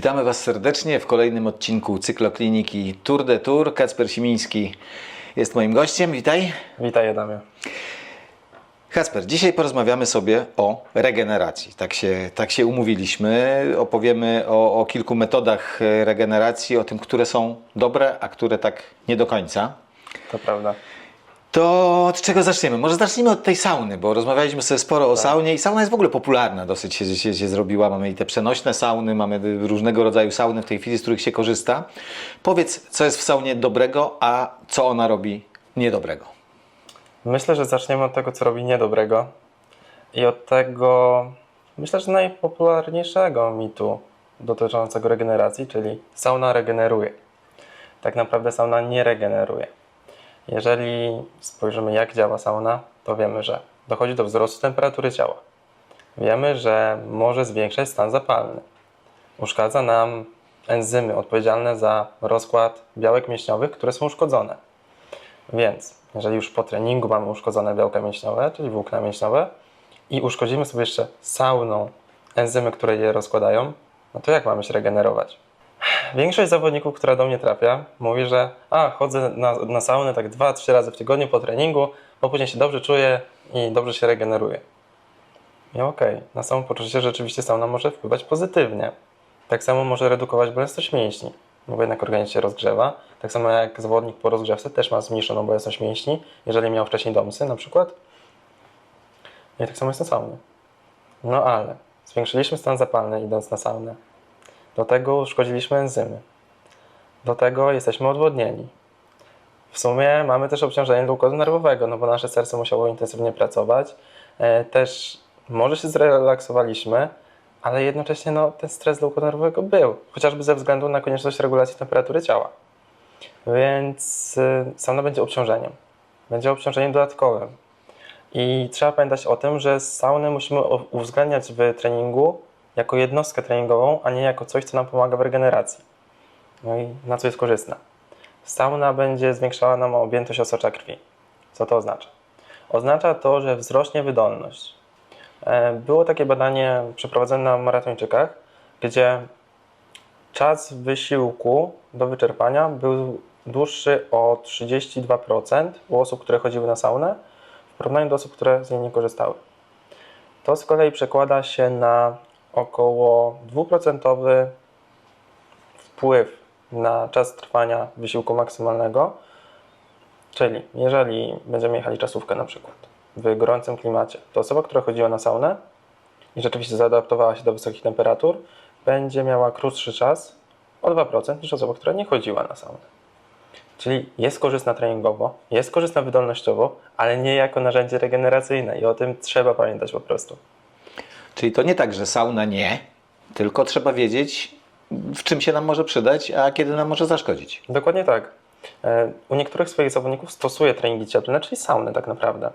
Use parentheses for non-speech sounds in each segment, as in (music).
Witamy Was serdecznie w kolejnym odcinku cyklokliniki Tour de Tour. Kacper Simiński jest moim gościem. Witaj. Witaj Adamie. Kasper, dzisiaj porozmawiamy sobie o regeneracji. Tak się, tak się umówiliśmy. Opowiemy o, o kilku metodach e, regeneracji, o tym, które są dobre, a które tak nie do końca. To prawda. To od czego zaczniemy? Może zacznijmy od tej sauny, bo rozmawialiśmy sobie sporo o saunie i sauna jest w ogóle popularna dosyć się, się, się zrobiła. Mamy i te przenośne sauny, mamy różnego rodzaju sauny w tej chwili, z których się korzysta. Powiedz, co jest w saunie dobrego, a co ona robi niedobrego. Myślę, że zaczniemy od tego, co robi niedobrego i od tego, myślę, że najpopularniejszego mitu dotyczącego regeneracji, czyli sauna regeneruje. Tak naprawdę sauna nie regeneruje. Jeżeli spojrzymy, jak działa sauna, to wiemy, że dochodzi do wzrostu temperatury ciała. Wiemy, że może zwiększać stan zapalny. Uszkadza nam enzymy odpowiedzialne za rozkład białek mięśniowych, które są uszkodzone. Więc jeżeli już po treningu mamy uszkodzone białka mięśniowe, czyli włókna mięśniowe i uszkodzimy sobie jeszcze sauną enzymy, które je rozkładają, no to jak mamy się regenerować? Większość zawodników, która do mnie trafia, mówi, że a, chodzę na, na saunę tak 2-3 razy w tygodniu po treningu, bo później się dobrze czuję i dobrze się regeneruję. I okej, na samo poczucie rzeczywiście sauna może wpływać pozytywnie. Tak samo może redukować bolesność mięśni, no bo jednak organizm się rozgrzewa. Tak samo jak zawodnik po rozgrzewce też ma zmniejszoną bolesność mięśni, jeżeli miał wcześniej domsy na przykład. I tak samo jest na saunie. No ale zwiększyliśmy stan zapalny idąc na saunę. Do tego uszkodziliśmy enzymy. Do tego jesteśmy odwodnieni. W sumie mamy też obciążenie układu nerwowego, no bo nasze serce musiało intensywnie pracować. E, Też może się zrelaksowaliśmy, ale jednocześnie no, ten stres dla nerwowego był, chociażby ze względu na konieczność regulacji temperatury ciała. Więc y, sauna będzie obciążeniem. Będzie obciążeniem dodatkowym. I trzeba pamiętać o tym, że saunę musimy uwzględniać w treningu jako jednostkę treningową, a nie jako coś, co nam pomaga w regeneracji. No i na co jest korzystna? Sauna będzie zwiększała nam objętość osocza krwi. Co to oznacza? Oznacza to, że wzrośnie wydolność. E, Było takie badanie przeprowadzone na maratończykach, gdzie czas wysiłku do wyczerpania był dłuższy o 32% u osób, które chodziły na saunę, w porównaniu do osób, które z niej nie korzystały. To z kolei przekłada się na około 2% wpływ na czas trwania wysiłku maksymalnego. Czyli jeżeli będziemy jechali czasówkę na przykład w gorącym klimacie, to osoba, która chodziła na saunę i rzeczywiście zaadaptowała się do wysokich temperatur, będzie miała krótszy czas o 2% niż osoba, która nie chodziła na saunę. Czyli jest korzystna treningowo, jest korzystna wydolnościowo, ale nie jako narzędzie regeneracyjne i o tym trzeba pamiętać po prostu. Czyli to nie tak, że sauna nie, tylko trzeba wiedzieć, w czym się nam może przydać, a kiedy nam może zaszkodzić. Dokładnie tak. E, U niektórych swoich zawodników stosuję treningi cieplne, czyli sauny tak naprawdę.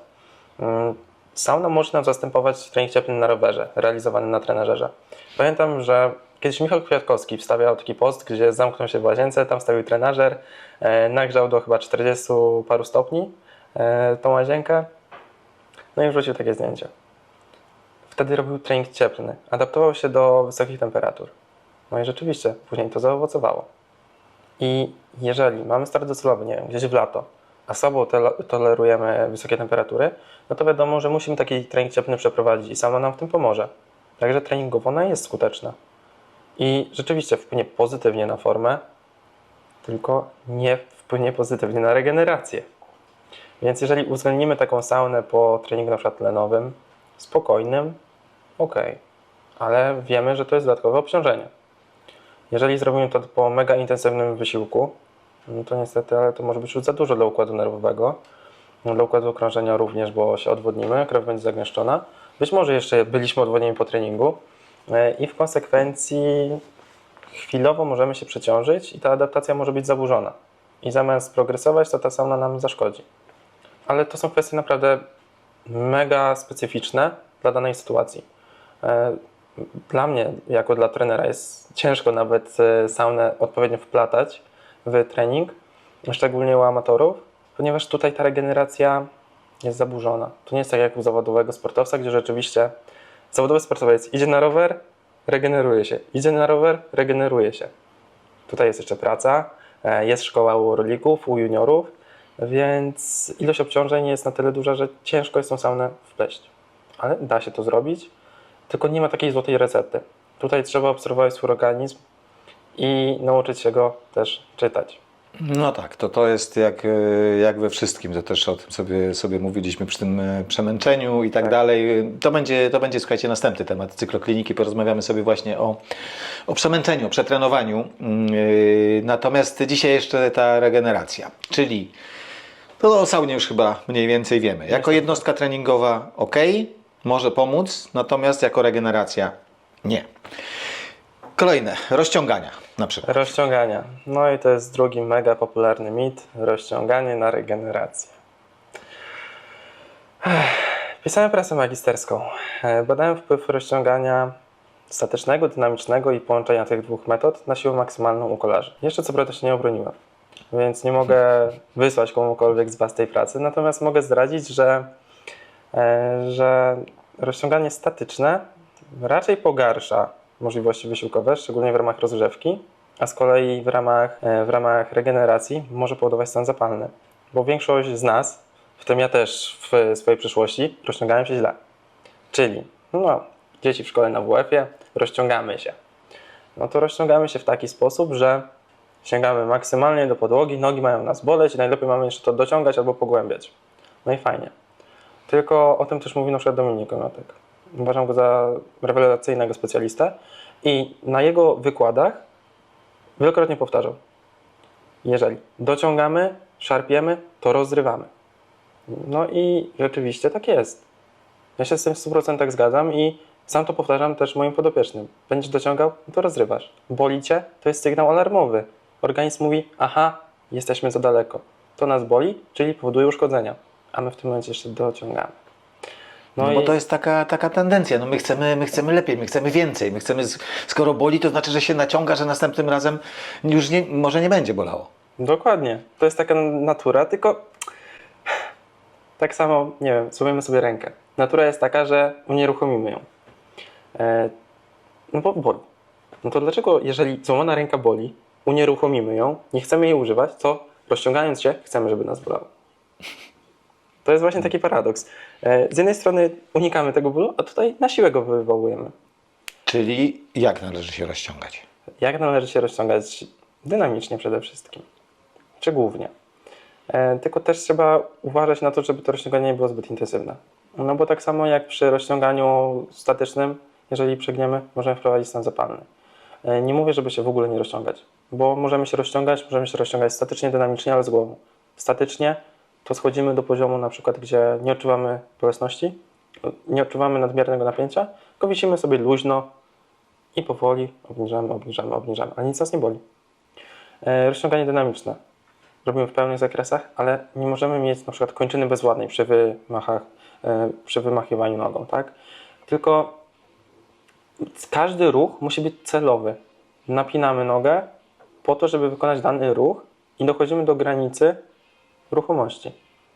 Mm, Sauna może nam zastępować trening cieplny na rowerze, realizowany na trenażerze. Pamiętam, że kiedyś Michał Kwiatkowski wstawiał taki post, gdzie zamknął się w łazience, tam stawił trenażer, e, nagrzał do chyba 40 paru stopni e, tą łazienkę, no i wrzucił takie zdjęcie. Wtedy robił trening cieplny, adaptował się do wysokich temperatur. No i rzeczywiście, później to zaowocowało. I jeżeli mamy start docelowy, nie wiem, gdzieś w lato, a tole- tolerujemy wysokie temperatury, no to wiadomo, że musimy taki trening cieplny przeprowadzić i sama nam w tym pomoże. Także treningowo ona jest skuteczna. I rzeczywiście wpłynie pozytywnie na formę, tylko nie wpłynie pozytywnie na regenerację. Więc jeżeli uwzględnimy taką saunę po treningu na przykład tlenowym, spokojnym, ok, ale wiemy, że to jest dodatkowe obciążenie. Jeżeli zrobimy to po mega intensywnym wysiłku, no to niestety, ale to może być już za dużo dla układu nerwowego. No, Dla układu okrążenia również, bo się odwodnimy, krew będzie zagęszczona. Być może jeszcze byliśmy odwodnieni po treningu e, i w konsekwencji chwilowo możemy się przeciążyć i ta adaptacja może być zaburzona. I zamiast progresować, to ta sauna nam zaszkodzi. Ale to są kwestie naprawdę mega specyficzne dla danej sytuacji. E, Dla mnie, jako dla trenera, jest ciężko nawet e, saunę odpowiednio wplatać w trening, szczególnie u amatorów, ponieważ tutaj ta regeneracja jest zaburzona. To nie jest tak jak u zawodowego sportowca, gdzie rzeczywiście zawodowy sportowiec idzie na rower regeneruje się. Idzie na rower, regeneruje się. Tutaj jest jeszcze praca, e, jest szkoła u orlików, u juniorów, więc ilość obciążeń jest na tyle duża, że ciężko jest tą saunę wpleść. Ale da się to zrobić, tylko nie ma takiej złotej recepty. Tutaj trzeba obserwować swój organizm i nauczyć się go też czytać. No tak, to, to jest jak, e, jak we wszystkim, to też o tym sobie, sobie mówiliśmy przy tym e, przemęczeniu i tak, Tak. dalej. To będzie, to będzie, słuchajcie, następny temat cyklokliniki. Porozmawiamy sobie właśnie o, o przemęczeniu, przetrenowaniu. Mm, yy, Natomiast dzisiaj jeszcze ta regeneracja, czyli to o saunie już chyba mniej więcej wiemy. Jako jednostka treningowa ok, może pomóc, natomiast jako regeneracja nie. Kolejne, rozciągania na przykład. Rozciągania. No i to jest drugi mega popularny mit. Rozciąganie na regenerację. Pisałem pracę magisterską. E, Badałem wpływ rozciągania statycznego, dynamicznego i połączenia tych dwóch metod na siłę maksymalną u kolarzy. Jeszcze co prawda się nie obroniłem, więc nie mogę wysłać komukolwiek z Was tej pracy, natomiast mogę zdradzić, że, że rozciąganie statyczne raczej pogarsza możliwości wysiłkowe, szczególnie w ramach rozgrzewki, a z kolei w ramach, e, w ramach regeneracji może powodować stan zapalny. Bo większość z nas, w tym ja też w swojej przyszłości, rozciągałem się źle. Czyli, no, dzieci w szkole na WF-ie, rozciągamy się. No to rozciągamy się w taki sposób, że sięgamy maksymalnie do podłogi, nogi mają nas boleć i najlepiej mamy jeszcze to dociągać albo pogłębiać. No i fajnie. Tylko o tym też mówi na przykład Dominik Onotek. Uważam go za rewelacyjnego specjalistę i na jego wykładach wielokrotnie powtarzał. Jeżeli dociągamy, szarpiemy, to rozrywamy. No i rzeczywiście tak jest. Ja się z tym w 100% zgadzam i sam to powtarzam też moim podopiecznym. Będziesz dociągał, to rozrywasz. Boli cię, to jest sygnał alarmowy. Organizm mówi, aha, jesteśmy za daleko. To nas boli, czyli powoduje uszkodzenia. A my w tym momencie jeszcze dociągamy. No, i bo to jest taka, taka tendencja. No my, chcemy, my chcemy lepiej, my chcemy więcej. My chcemy, skoro boli, to znaczy, że się naciąga, że następnym razem już nie, może nie będzie bolało. Dokładnie. To jest taka natura, tylko tak samo, nie wiem, złamiemy sobie rękę. Natura jest taka, że unieruchomimy ją. E, no bo boli. No to dlaczego, jeżeli złamana ręka boli, unieruchomimy ją, nie chcemy jej używać, to rozciągając się, chcemy, żeby nas bolało. To jest właśnie taki paradoks. E, z jednej strony unikamy tego bólu, a tutaj na siłę go wywołujemy. Czyli jak należy się rozciągać? Jak należy się rozciągać? Dynamicznie przede wszystkim. Czy głównie. E, tylko też trzeba uważać na to, żeby to rozciąganie nie było zbyt intensywne. No bo tak samo jak przy rozciąganiu statycznym, jeżeli przegniemy, możemy wprowadzić stan zapalny. E, nie mówię, żeby się w ogóle nie rozciągać, bo możemy się rozciągać, możemy się rozciągać statycznie, dynamicznie, ale z głową. Statycznie to schodzimy do poziomu na przykład, gdzie nie odczuwamy bolesności, nie odczuwamy nadmiernego napięcia, tylko wisimy sobie luźno, i powoli obniżamy, obniżamy, obniżamy, ale nic nas nie boli. E, rozciąganie dynamiczne. Robimy w pełnych zakresach, ale nie możemy mieć na przykład kończyny bezładnej przy wymachach, e, przy wymachiwaniu nogą, tak? Tylko każdy ruch musi być celowy. Napinamy nogę po to, żeby wykonać dany ruch i dochodzimy do granicy ruchomości.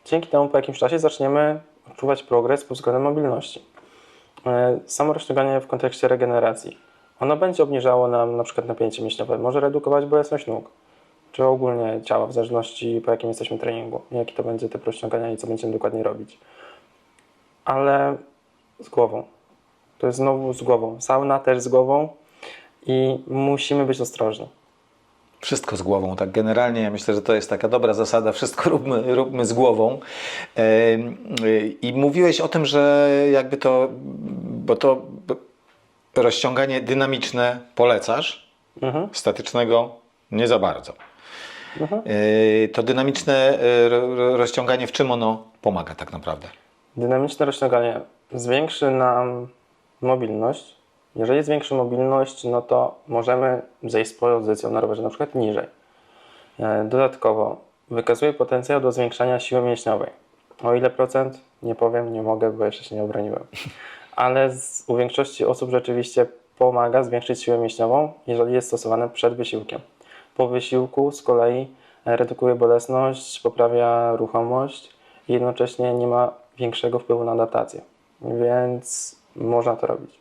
Dzięki temu po jakimś czasie zaczniemy odczuwać progres pod względem mobilności. E, Samo rozciąganie w kontekście regeneracji. Ono będzie obniżało nam na przykład napięcie mięśniowe, może redukować bolesność nóg, czy ogólnie ciała, w zależności po jakim jesteśmy treningu, jaki to będzie typ rozciągania i co będziemy dokładnie robić. Ale z głową. To jest znowu z głową. Sauna też z głową i musimy być ostrożni. Wszystko z głową, tak generalnie. Ja myślę, że to jest taka dobra zasada. Wszystko róbmy, róbmy z głową. Y, I mówiłeś o tym, że jakby to, bo to rozciąganie dynamiczne polecasz, Mhm. statycznego nie za bardzo. Mhm. Y, To dynamiczne y, ro- ro- rozciąganie, w czym ono pomaga tak naprawdę? Dynamiczne rozciąganie zwiększy nam mobilność. Jeżeli zwiększy mobilność, no to możemy zejść z pozycją na rowerze na przykład niżej. E, Dodatkowo wykazuje potencjał do zwiększania siły mięśniowej. O ile procent? Nie powiem, nie mogę, bo jeszcze się nie obroniłem. (laughs) Ale z, u większości osób rzeczywiście pomaga zwiększyć siłę mięśniową, jeżeli jest stosowane przed wysiłkiem. Po wysiłku z kolei e, redukuje bolesność, poprawia ruchomość i jednocześnie nie ma większego wpływu na adaptację. Więc można to robić.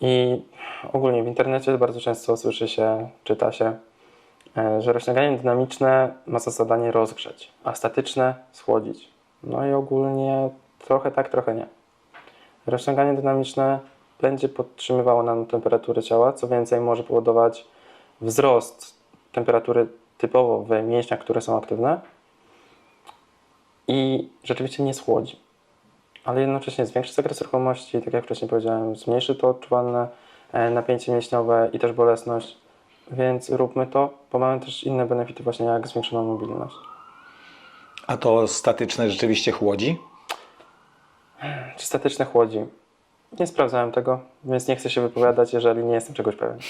I ogólnie w internecie bardzo często słyszy się, czyta się, e, że rozciąganie dynamiczne ma za zadanie rozgrzeć, a statyczne schłodzić. No i ogólnie trochę tak, trochę nie. Rozciąganie dynamiczne będzie podtrzymywało nam temperaturę ciała, co więcej może powodować wzrost temperatury typowo w mięśniach, które są aktywne i rzeczywiście nie schłodzi. Ale jednocześnie zwiększy zakres ruchomości, tak jak wcześniej powiedziałem, zmniejszy to odczuwalne e, napięcie mięśniowe i też bolesność, więc róbmy to, bo mamy też inne benefity właśnie jak zwiększoną mobilność. A to statyczne rzeczywiście chłodzi? Czy statyczne chłodzi? Nie sprawdzałem tego, więc nie chcę się wypowiadać, jeżeli nie jestem czegoś pewien. (laughs)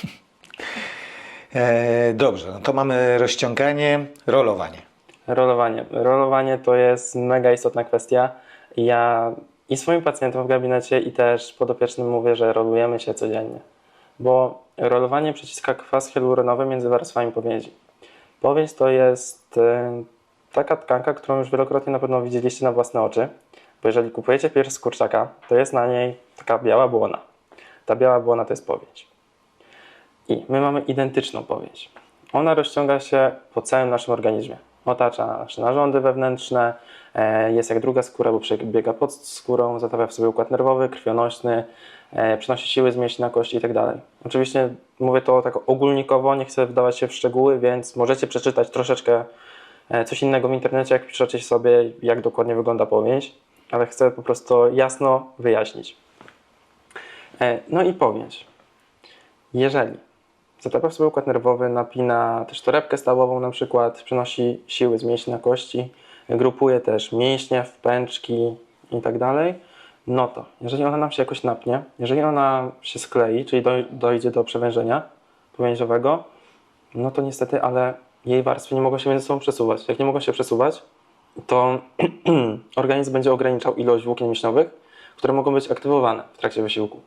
E, dobrze, no to mamy rozciąganie, rolowanie. Rolowanie. Rolowanie to jest mega istotna kwestia. Ja i swoim pacjentom w gabinecie, i też podopiecznym mówię, że rolujemy się codziennie. Bo rolowanie przyciska kwas hialuronowy między warstwami powięzi. Powięź to jest e, taka tkanka, którą już wielokrotnie na pewno widzieliście na własne oczy. Bo jeżeli kupujecie pierś z kurczaka, to jest na niej taka biała błona. Ta biała błona to jest powięź. I my mamy identyczną powięź. Ona rozciąga się po całym naszym organizmie. Otacza nasze narządy wewnętrzne, e, jest jak druga skóra, bo przebiega pod skórą, zatawia w sobie układ nerwowy, krwionośny, e, przynosi siły z mięśni na kości itd. Oczywiście mówię to tak ogólnikowo, nie chcę wdawać się w szczegóły, więc możecie przeczytać troszeczkę e, coś innego w internecie, jak piszecie sobie, jak dokładnie wygląda powięź, ale chcę po prostu jasno wyjaśnić. No i powięź. Jeżeli zatapia w sobie układ nerwowy, napina też torebkę stawową na przykład, przenosi siły z mięśni na kości, grupuje też mięśnie w pęczki i tak dalej, no to jeżeli ona nam się jakoś napnie, jeżeli ona się sklei, czyli doj- dojdzie do przewężenia powięziowego, no to niestety, ale jej warstwy nie mogą się między sobą przesuwać. Jak nie mogą się przesuwać, to (clears throat) organizm będzie ograniczał ilość włókien mięśniowych, które mogą być aktywowane w trakcie wysiłku.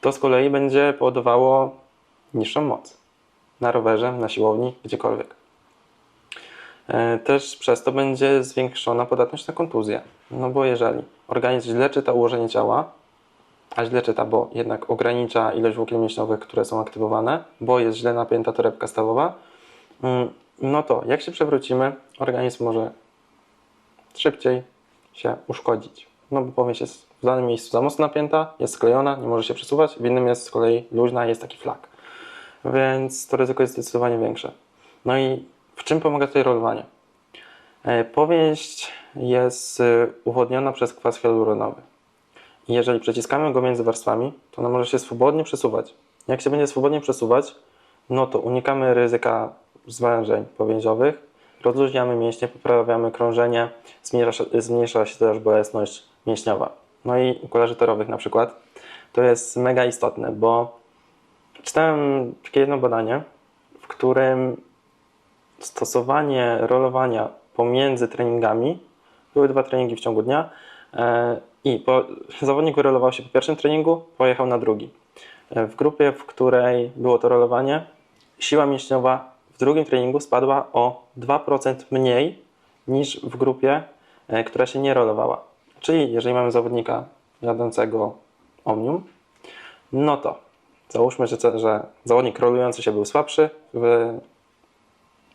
To z kolei będzie powodowało niższą moc na rowerze, na siłowni, gdziekolwiek. E, Też przez to będzie zwiększona podatność na kontuzję. No bo jeżeli organizm źle czyta ułożenie ciała, a źle czyta, bo jednak ogranicza ilość włókien mięśniowych, które są aktywowane, bo jest źle napięta torebka stawowa, mm, no to jak się przewrócimy, organizm może szybciej się uszkodzić. No bo powiesz, jest w danym miejscu za mocno napięta, jest sklejona, nie może się przesuwać, w innym jest z kolei luźna, jest taki flak. Więc to ryzyko jest zdecydowanie większe. No i w czym pomaga tutaj rolowanie? E, Powieść jest y, uwodniona przez kwas hialuronowy. Jeżeli przeciskamy go między warstwami, to ona może się swobodnie przesuwać. Jak się będzie swobodnie przesuwać, no to unikamy ryzyka zwężeń powięziowych, rozluźniamy mięśnie, poprawiamy krążenie, zmniejsza się też bolesność mięśniowa. No i u kolarzy torowych na przykład to jest mega istotne, bo czytałem takie jedno badanie, w którym stosowanie rolowania pomiędzy treningami, były dwa treningi w ciągu dnia e, i po, (laughs) zawodnik rolował się po pierwszym treningu, pojechał na drugi. E, W grupie, w której było to rolowanie, siła mięśniowa w drugim treningu spadła o 2% mniej niż w grupie, e, która się nie rolowała. Czyli jeżeli mamy zawodnika jadącego omnium, no to załóżmy, że, że zawodnik rolujący się był słabszy w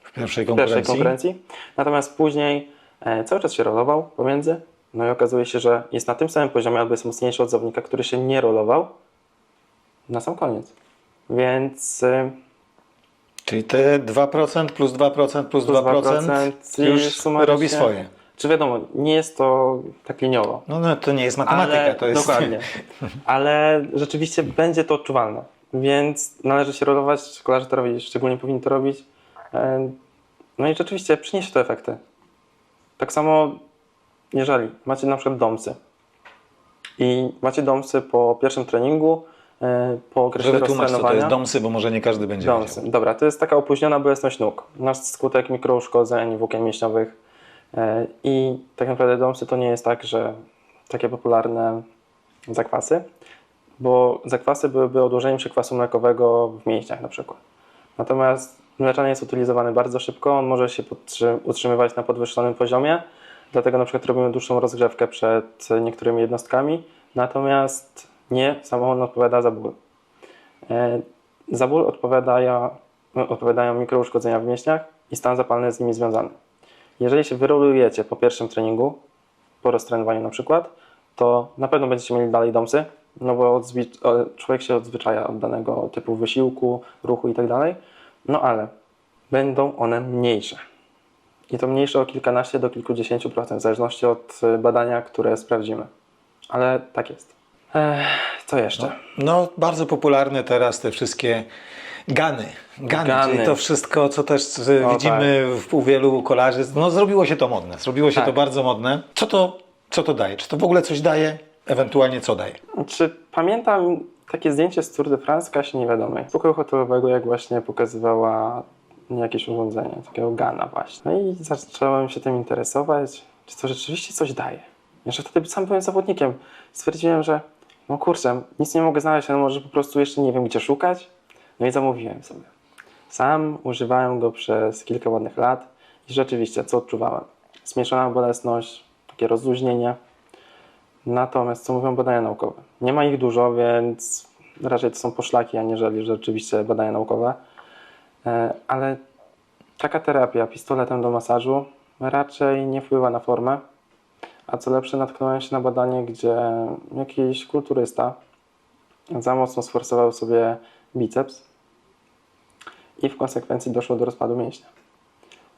W pierwszej konkurencji. pierwszej konkurencji, natomiast później e, cały czas się rolował pomiędzy, no i okazuje się, że jest na tym samym poziomie, albo jest mocniejszy od zawodnika, który się nie rolował na sam koniec. Więc e, Czyli te 2% plus 2% plus, Plus 2%, 2% już robi swoje. Czy wiadomo, nie jest to tak liniowo. No, no to nie jest matematyka, ale, to jest... Dokładnie. (laughs) Ale rzeczywiście będzie to odczuwalne. Więc należy się rolować, kolarze to robić, szczególnie powinni to robić. E, No i rzeczywiście przyniesie to efekty. Tak samo, jeżeli macie na przykład domsy i macie domsy po pierwszym treningu, e, po okresie Żeby tłumaczyć, co to jest domsy, bo może nie każdy będzie Domsy. wiedział. Dobra, to jest taka opóźniona bolesność nóg. Na skutek mikrouszkodzeń włókien mięśniowych. E, I tak naprawdę domsy to nie jest tak, że takie popularne zakwasy, bo zakwasy byłyby odłożeniem przekwasu mlekowego w mięśniach na przykład. Natomiast mleczany jest utylizowany bardzo szybko, on może się utrzymywać na podwyższonym poziomie, dlatego na przykład robimy dłuższą rozgrzewkę przed niektórymi jednostkami, natomiast nie, samo on odpowiada za ból. E, Za ból odpowiadają, odpowiadają mikrouszkodzenia w mięśniach i stan zapalny z nimi związany. Jeżeli się wyrolujecie po pierwszym treningu, po roztrenowaniu na przykład, to na pewno będziecie mieli dalej domsy, no bo człowiek się odzwyczaja od danego typu wysiłku, ruchu i tak dalej, no ale będą one mniejsze. I to mniejsze o kilkanaście do kilkudziesięciu procent, w zależności od y, badania, które sprawdzimy. Ale tak jest. Ech, co jeszcze? No, bardzo popularne teraz te wszystkie gany. Gany, Gany. czyli to wszystko, co też y, O, widzimy w, u wielu kolarzy. No, zrobiło się to modne. Zrobiło się Tak. to bardzo modne. Co to, co to daje? Czy to w ogóle coś daje? Ewentualnie co daje? Czy pamiętam takie zdjęcie z Tour de France Kasi Niewiadomej, z pokoju hotelowego, jak właśnie pokazywała jakieś urządzenie, takiego Gana właśnie. No i zacząłem się tym interesować, czy to rzeczywiście coś daje. Jeszcze wtedy sam byłem zawodnikiem. Stwierdziłem, że no kurczę, nic nie mogę znaleźć, ale może po prostu jeszcze nie wiem, gdzie szukać. No i zamówiłem sobie. Sam używałem go przez kilka ładnych lat i rzeczywiście, co odczuwałem? Zmieszana bolesność, takie rozluźnienie, Natomiast co mówią badania naukowe? Nie ma ich dużo, więc raczej to są poszlaki, aniżeli rzeczywiście badania naukowe. E, Ale taka terapia pistoletem do masażu raczej nie wpływa na formę. A co lepsze, natknąłem się na badanie, gdzie jakiś kulturysta za mocno sforsował sobie biceps i w konsekwencji doszło do rozpadu mięśnia.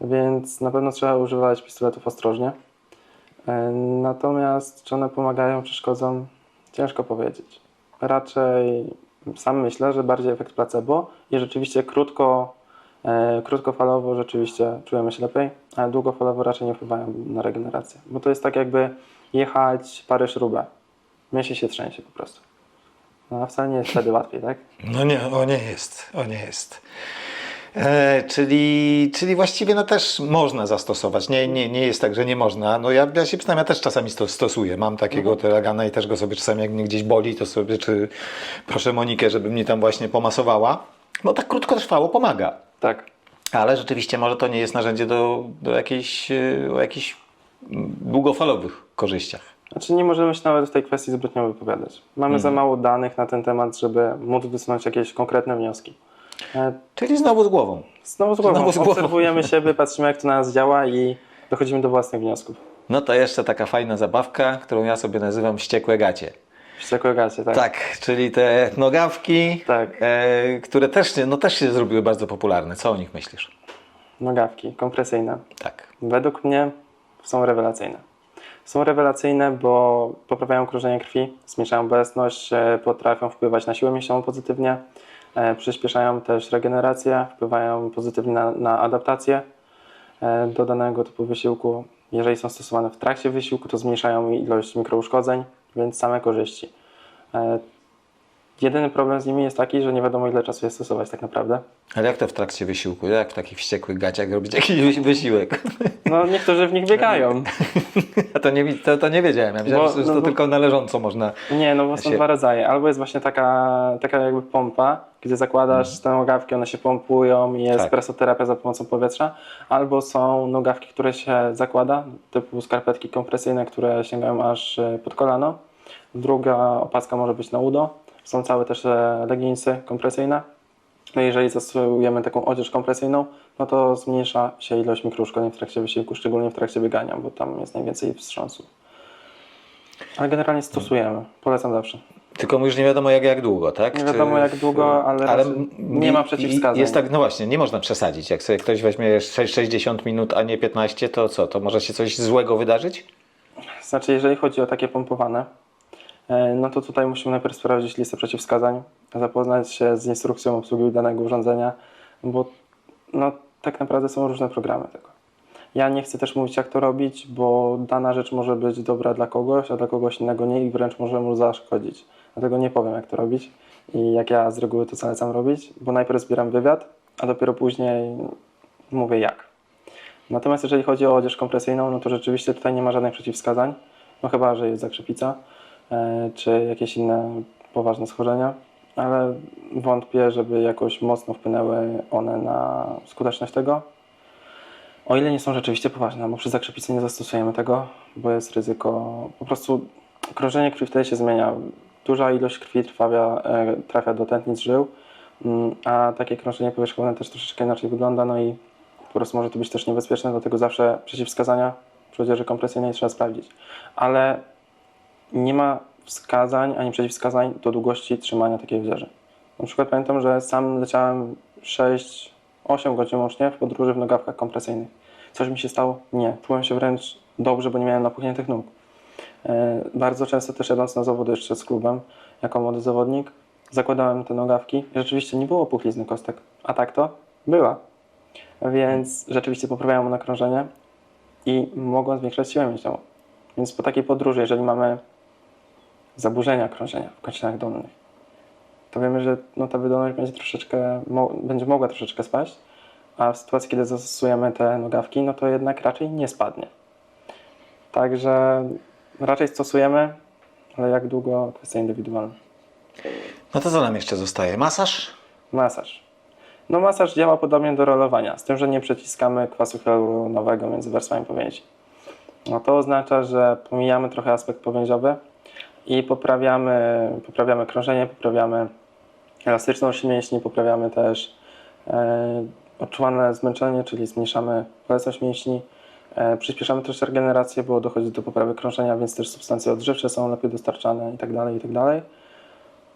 Więc na pewno trzeba używać pistoletów ostrożnie. E, Natomiast czy one pomagają, czy szkodzą, ciężko powiedzieć. Raczej sam myślę, że bardziej efekt placebo i rzeczywiście krótko, e, krótkofalowo rzeczywiście czujemy się lepiej, ale długofalowo raczej nie wpływają na regenerację. Bo to jest tak jakby jechać parę śrubę. Mięśnie się trzęsie po prostu. No, a wcale nie jest wtedy łatwiej, tak? No nie, o nie jest, o nie jest. E, czyli, czyli właściwie no też można zastosować. Nie, nie, nie jest tak, że nie można. No ja, ja się przynajmniej ja też czasami sto, stosuję. Mam takiego teragana i też go sobie czasami jak mnie gdzieś boli, to sobie czy proszę Monikę, żeby mnie tam właśnie pomasowała. Bo tak krótkotrwało pomaga. Tak. Ale rzeczywiście może to nie jest narzędzie do, do jakichś, e, o jakichś długofalowych korzyściach. Znaczy nie możemy się nawet w tej kwestii zbytnio wypowiadać. Mamy za mało danych na ten temat, żeby móc wysunąć jakieś konkretne wnioski. E, Czyli znowu z głową. Znowu z głową. Znowu z głową. Obserwujemy siebie, patrzymy jak to na nas działa i dochodzimy do własnych wniosków. No to jeszcze taka fajna zabawka, którą ja sobie nazywam ściekłe gacie. Wściekłe gacie, tak? Tak, czyli te nogawki, Tak. e, które też, się- no, też się zrobiły bardzo popularne. Co o nich myślisz? Nogawki kompresyjne. Tak. Według mnie są rewelacyjne. Są rewelacyjne, bo poprawiają krążenie krwi, zmniejszają bolesność, e, potrafią wpływać na siłę mięśniową pozytywnie, przyspieszają też regenerację, wpływają pozytywnie na, na adaptację e, do danego typu wysiłku. Jeżeli są stosowane w trakcie wysiłku, to zmniejszają ilość mikrouszkodzeń, więc same korzyści. Jedyny problem z nimi jest taki, że nie wiadomo ile czasu je stosować tak naprawdę. Ale jak to w trakcie wysiłku? Jak w takich wściekłych gaciach robić jakiś wysi- wysiłek? No niektórzy w nich biegają. (laughs) A to nie, to, to nie wiedziałem. Ja myślałem, Bo- że no to bo- tylko na leżąco można. Nie, no bo są się- dwa rodzaje. Albo jest właśnie taka, taka jakby pompa, gdzie zakładasz te nogawki, one się pompują i jest Tak. presoterapia za pomocą powietrza. Albo są nogawki, które się zakłada, typu skarpetki kompresyjne, które sięgają aż e, pod kolano. Druga opaska może być na udo. Są całe też e, leginsy kompresyjne. No jeżeli zastosujemy taką odzież kompresyjną, no to zmniejsza się ilość mikrouszkodzeń w trakcie wysiłku, szczególnie w trakcie biegania, bo tam jest najwięcej wstrząsów. Ale generalnie stosujemy. Polecam zawsze. Tylko już nie wiadomo jak, jak długo, tak? Nie wiadomo jak długo, ale raczej nie ma przeciwwskazań. Jest tak, no właśnie, nie można przesadzić. Jak sobie ktoś weźmie sze- 60 minut, a nie 15, to co? To może się coś złego wydarzyć? Znaczy, jeżeli chodzi o takie pompowane, no to tutaj musimy najpierw sprawdzić listę przeciwwskazań, zapoznać się z instrukcją obsługi danego urządzenia, bo no, tak naprawdę są różne programy tego. Ja nie chcę też mówić, jak to robić, bo dana rzecz może być dobra dla kogoś, a dla kogoś innego nie i wręcz może mu zaszkodzić. Dlatego nie powiem, jak to robić i jak ja z reguły to zalecam robić, bo najpierw zbieram wywiad, a dopiero później mówię jak. Natomiast jeżeli chodzi o odzież kompresyjną, no to rzeczywiście tutaj nie ma żadnych przeciwwskazań, no chyba, że jest zakrzepica e, czy jakieś inne poważne schorzenia, ale wątpię, żeby jakoś mocno wpłynęły one na skuteczność tego. O ile nie są rzeczywiście poważne, bo przy zakrzepicy nie zastosujemy tego, bo jest ryzyko, po prostu krążenie krwi wtedy się zmienia. duża ilość krwi trafia, e, trafia do tętnic żył, mm, a takie krążenie powierzchowne też troszeczkę inaczej wygląda, no i po prostu może to być też niebezpieczne, dlatego zawsze przeciwwskazania przy odzieży kompresyjnej trzeba sprawdzić. Ale nie ma wskazań ani przeciwwskazań do długości trzymania takiej odzieży. Na przykład pamiętam, że sam leciałem 6-8 godzin łącznie w podróży w nogawkach kompresyjnych. Coś mi się stało? Nie. Czułem się wręcz dobrze, bo nie miałem napuchniętych nóg. E, Bardzo często też jadąc na zawody jeszcze z klubem, jako młody zawodnik, zakładałem te nogawki i rzeczywiście nie było puchlizny kostek, a tak to była. Więc rzeczywiście poprawiają one krążenie i mogą zwiększać siłę mięśniową. Więc po takiej podróży, jeżeli mamy zaburzenia krążenia w kończynach dolnych, to wiemy, że no, ta wydolność będzie troszeczkę, mo- będzie mogła troszeczkę spaść, a w sytuacji, kiedy zastosujemy te nogawki, no to jednak raczej nie spadnie. Także raczej stosujemy, ale jak długo kwestia indywidualna. No to co nam jeszcze zostaje? Masaż? Masaż. No masaż działa podobnie do rolowania, z tym, że nie przeciskamy kwasu hialuronowego między warstwami powięzi. No to oznacza, że pomijamy trochę aspekt powięziowy i poprawiamy, poprawiamy krążenie, poprawiamy elastyczność mięśni, poprawiamy też e, odczuwane zmęczenie, czyli zmniejszamy bolesność mięśni, e, przyspieszamy też regenerację, bo dochodzi do poprawy krążenia, więc też substancje odżywcze są lepiej dostarczane tak itd. itd.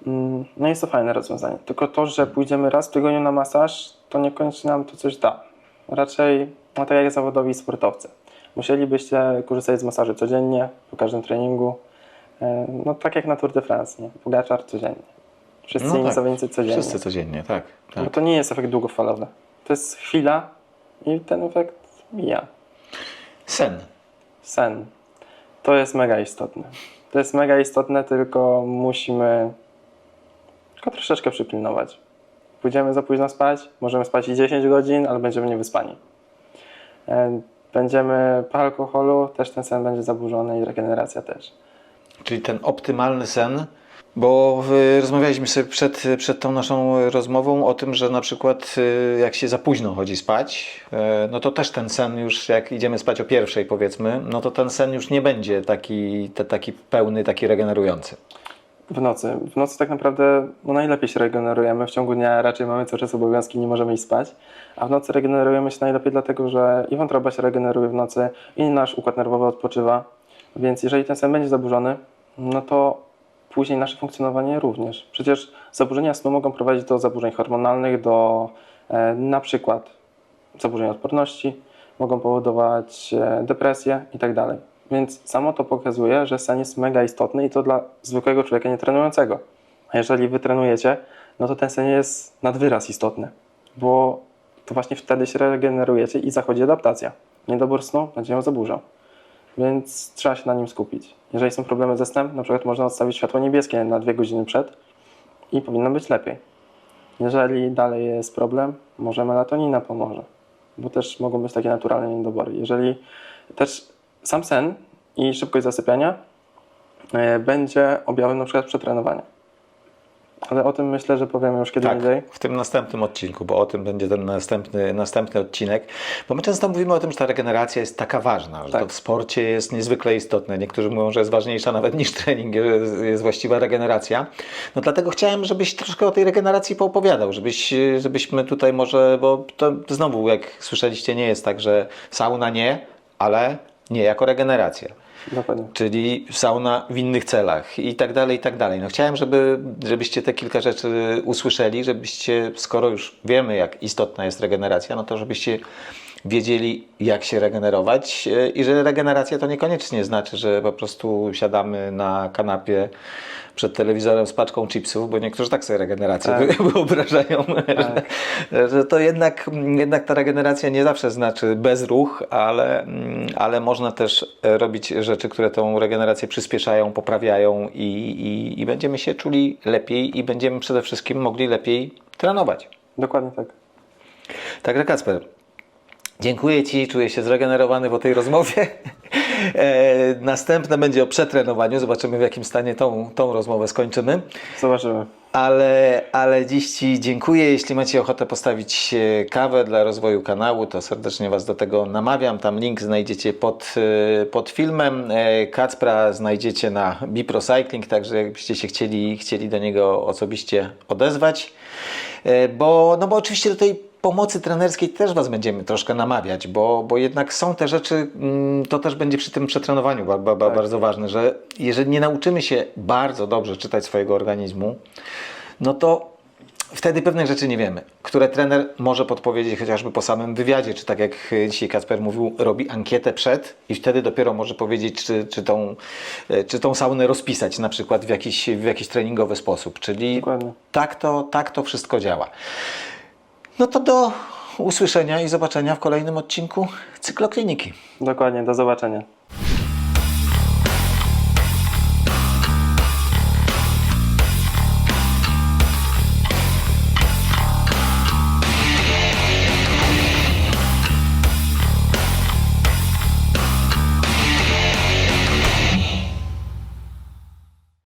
Mm, No jest to fajne rozwiązanie. Tylko to, że pójdziemy raz w tygodniu na masaż, to niekoniecznie nam to coś da. Raczej, no tak jak zawodowi sportowcy. Musielibyście korzystać z masaży codziennie, po każdym treningu. No tak jak na Tour de France, nie? Pogaczar codziennie. Wszyscy No tak. zawodnicy codziennie. Wszyscy codziennie, tak. Bo tak. to nie jest efekt długofalowy. To jest chwila i ten efekt mija. Sen. Sen. To jest mega istotne. To jest mega istotne, tylko musimy tylko troszeczkę przypilnować. Pójdziemy za późno spać, możemy spać i 10 godzin, ale będziemy niewyspani. Będziemy po alkoholu, też ten sen będzie zaburzony i regeneracja też. Czyli ten optymalny sen, bo rozmawialiśmy sobie przed, przed tą naszą rozmową o tym, że na przykład y, jak się za późno chodzi spać, y, no to też ten sen już, jak idziemy spać o pierwszej powiedzmy, no to ten sen już nie będzie taki, te, taki pełny, taki regenerujący. W nocy. W nocy tak naprawdę no najlepiej się regenerujemy. W ciągu dnia raczej mamy cały czas obowiązki, nie możemy iść spać. A w nocy regenerujemy się najlepiej dlatego, że i wątroba się regeneruje w nocy, i nasz układ nerwowy odpoczywa. Więc jeżeli ten sen będzie zaburzony, no to później nasze funkcjonowanie również. Przecież zaburzenia snu mogą prowadzić do zaburzeń hormonalnych, do e, na przykład zaburzeń odporności, mogą powodować e, depresję i tak. Więc samo to pokazuje, że sen jest mega istotny i to dla zwykłego człowieka nietrenującego. A jeżeli wy trenujecie, no to ten sen jest nad wyraz istotny, bo to właśnie wtedy się regenerujecie i zachodzi adaptacja. Niedobór snu będzie ją zaburzał, więc trzeba się na nim skupić. Jeżeli są problemy ze snem, na przykład można odstawić światło niebieskie na dwie godziny przed i powinno być lepiej. Jeżeli dalej jest problem, może melatonina pomoże, bo też mogą być takie naturalne niedobory. Jeżeli też sam sen i szybkość zasypiania e, będzie objawem na przykład przetrenowania. Ale o tym myślę, że powiemy już kiedy Tak, indziej. w tym następnym odcinku, bo o tym będzie ten następny, następny odcinek. Bo my często mówimy o tym, że ta regeneracja jest taka ważna, że Tak. to w sporcie jest niezwykle istotne. Niektórzy mówią, że jest ważniejsza nawet niż trening, jest, jest właściwa regeneracja. No dlatego chciałem, żebyś troszkę o tej regeneracji poopowiadał, żebyś, żebyśmy tutaj może, bo to znowu, jak słyszeliście, nie jest tak, że sauna nie, ale nie jako regeneracja. Czyli sauna w innych celach i tak dalej, i tak dalej. No chciałem, żeby, żebyście te kilka rzeczy usłyszeli, żebyście, skoro już wiemy, jak istotna jest regeneracja, no to żebyście wiedzieli, jak się regenerować e, i że regeneracja to niekoniecznie znaczy, że po prostu siadamy na kanapie przed telewizorem z paczką chipsów, bo niektórzy tak sobie regenerację Tak. wy- wyobrażają, (laughs) że, że to jednak, jednak ta regeneracja nie zawsze znaczy bezruch, ale, mm, ale można też e, robić rzeczy, które tą regenerację przyspieszają, poprawiają i, i, i będziemy się czuli lepiej i będziemy przede wszystkim mogli lepiej trenować. Dokładnie tak. Także Kacper, dziękuję Ci, czuję się zregenerowany po tej rozmowie (laughs) E, następne będzie o przetrenowaniu. Zobaczymy, w jakim stanie tą, tą rozmowę skończymy. Zobaczymy. Ale, ale dziś Ci dziękuję. Jeśli macie ochotę postawić kawę dla rozwoju kanału, to serdecznie Was do tego namawiam. Tam link znajdziecie pod, e, pod filmem. E, Kacpra znajdziecie na Bipro Cycling, także jakbyście się chcieli, chcieli do niego osobiście odezwać. Bo, no bo oczywiście do tej pomocy trenerskiej też Was będziemy troszkę namawiać, bo, bo jednak są te rzeczy, mm, to też będzie przy tym przetrenowaniu ba, ba, ba, bardzo ważne, że jeżeli nie nauczymy się bardzo dobrze czytać swojego organizmu, no to wtedy pewnych rzeczy nie wiemy, które trener może podpowiedzieć chociażby po samym wywiadzie, czy tak jak e, dzisiaj Kacper mówił, robi ankietę przed i wtedy dopiero może powiedzieć, czy, czy, tą, e, czy tą saunę rozpisać na przykład w jakiś, w jakiś treningowy sposób. Czyli Dokładnie. tak to, tak to wszystko działa. No to do usłyszenia i zobaczenia w kolejnym odcinku Cyklokliniki. Dokładnie, do zobaczenia.